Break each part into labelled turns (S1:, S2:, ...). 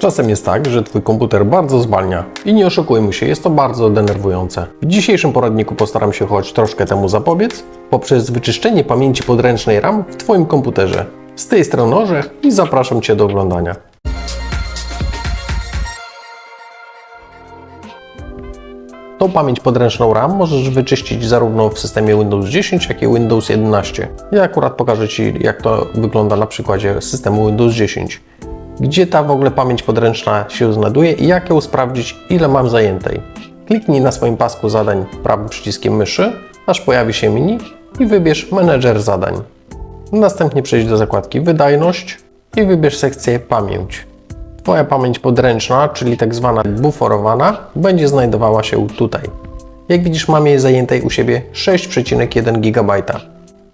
S1: Czasem jest tak, że Twój komputer bardzo zwalnia i nie oszukujmy się, jest to bardzo denerwujące. W dzisiejszym poradniku postaram się choć troszkę temu zapobiec poprzez wyczyszczenie pamięci podręcznej RAM w Twoim komputerze. Z tej strony Orzech i zapraszam Cię do oglądania. Tą pamięć podręczną RAM możesz wyczyścić zarówno w systemie Windows 10, jak i Windows 11. Ja akurat pokażę Ci, jak to wygląda na przykładzie systemu Windows 10. Gdzie ta w ogóle pamięć podręczna się znajduje i jak ją sprawdzić, ile mam zajętej. Kliknij na swoim pasku zadań prawym przyciskiem myszy, aż pojawi się menu i wybierz Menedżer zadań. Następnie przejdź do zakładki Wydajność i wybierz sekcję Pamięć. Twoja pamięć podręczna, czyli tak zwana buforowana, będzie znajdowała się tutaj. Jak widzisz, mam jej zajętej u siebie 6,1 GB.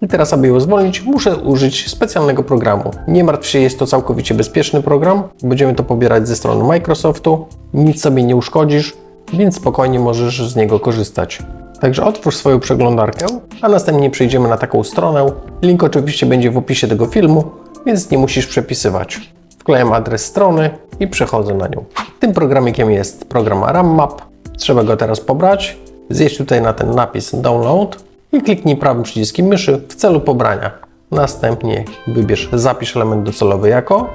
S1: I teraz, aby ją zwolnić, muszę użyć specjalnego programu. Nie martw się, jest to całkowicie bezpieczny program. Będziemy to pobierać ze strony Microsoftu. Nic sobie nie uszkodzisz, więc spokojnie możesz z niego korzystać. Także otwórz swoją przeglądarkę, a następnie przejdziemy na taką stronę. Link oczywiście będzie w opisie tego filmu, więc nie musisz przepisywać. Wklejam adres strony i przechodzę na nią. Tym programikiem jest program RAMMap. Trzeba go teraz pobrać. Zjedź tutaj na ten napis Download i kliknij prawym przyciskiem myszy w celu pobrania. Następnie wybierz Zapisz element docelowy jako,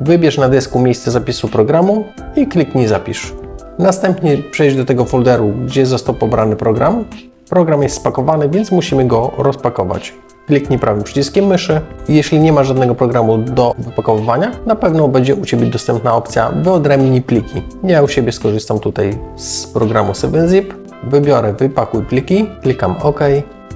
S1: wybierz na dysku miejsce zapisu programu i kliknij Zapisz. Następnie przejdź do tego folderu, gdzie został pobrany program. Program jest spakowany, więc musimy go rozpakować. Kliknij prawym przyciskiem myszy jeśli nie ma żadnego programu do wypakowywania, na pewno będzie u Ciebie dostępna opcja wyodrębnij pliki. Ja u siebie skorzystam tutaj z programu 7zip. Wybiorę wypakuj pliki, klikam OK.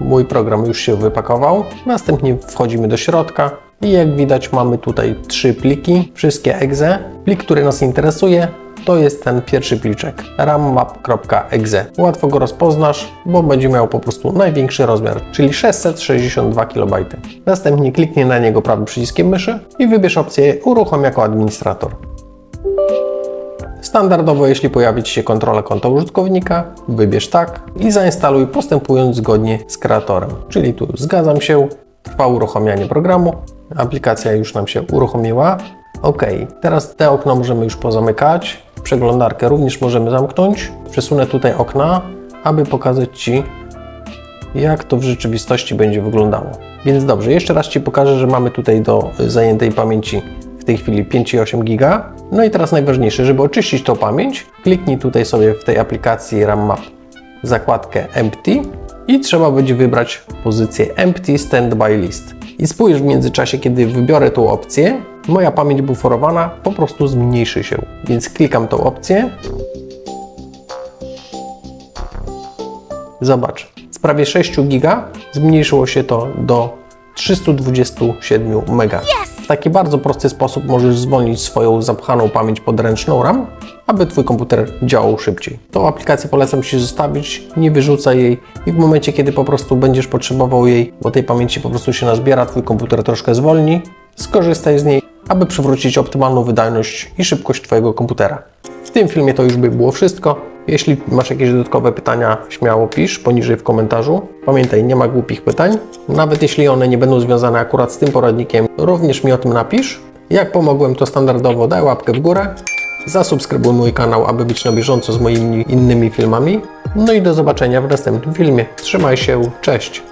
S1: Mój program już się wypakował. Następnie wchodzimy do środka i jak widać mamy tutaj trzy pliki, wszystkie exe. Plik, który nas interesuje to jest ten pierwszy pliczek rammap.exe. Łatwo go rozpoznasz, bo będzie miał po prostu największy rozmiar, czyli 662 KB. Następnie kliknij na niego prawym przyciskiem myszy i wybierz opcję Uruchom jako administrator. Standardowo, jeśli pojawi Ci się kontrola konta użytkownika, wybierz tak i zainstaluj postępując zgodnie z kreatorem. Czyli tu zgadzam się, trwa uruchamianie programu, aplikacja już nam się uruchomiła. OK, teraz te okno możemy już pozamykać, przeglądarkę również możemy zamknąć. Przesunę tutaj okna, aby pokazać Ci, jak to w rzeczywistości będzie wyglądało. Więc dobrze, jeszcze raz Ci pokażę, że mamy tutaj do zajętej pamięci tej chwili 5,8 giga. No i teraz najważniejsze, żeby oczyścić tą pamięć, kliknij tutaj sobie w tej aplikacji RAMMap zakładkę Empty i trzeba będzie wybrać pozycję Empty Standby List. I spójrz w międzyczasie, kiedy wybiorę tą opcję, moja pamięć buforowana po prostu zmniejszy się. Więc klikam tą opcję. Zobacz, z prawie 6 giga zmniejszyło się to do 327 mega. Taki bardzo prosty sposób możesz zwolnić swoją zapchaną pamięć podręczną RAM, aby Twój komputer działał szybciej. Tą aplikację polecam Ci zostawić, nie wyrzucaj jej i w momencie, kiedy po prostu będziesz potrzebował jej, bo tej pamięci po prostu się nazbiera, Twój komputer troszkę zwolni, skorzystaj z niej, aby przywrócić optymalną wydajność i szybkość Twojego komputera. W tym filmie to już by było wszystko. Jeśli masz jakieś dodatkowe pytania, śmiało pisz poniżej w komentarzu. Pamiętaj, nie ma głupich pytań. Nawet jeśli one nie będą związane akurat z tym poradnikiem, również mi o tym napisz. Jak pomogłem, to standardowo daj łapkę w górę. Zasubskrybuj mój kanał, aby być na bieżąco z moimi innymi filmami. No i do zobaczenia w następnym filmie. Trzymaj się, cześć!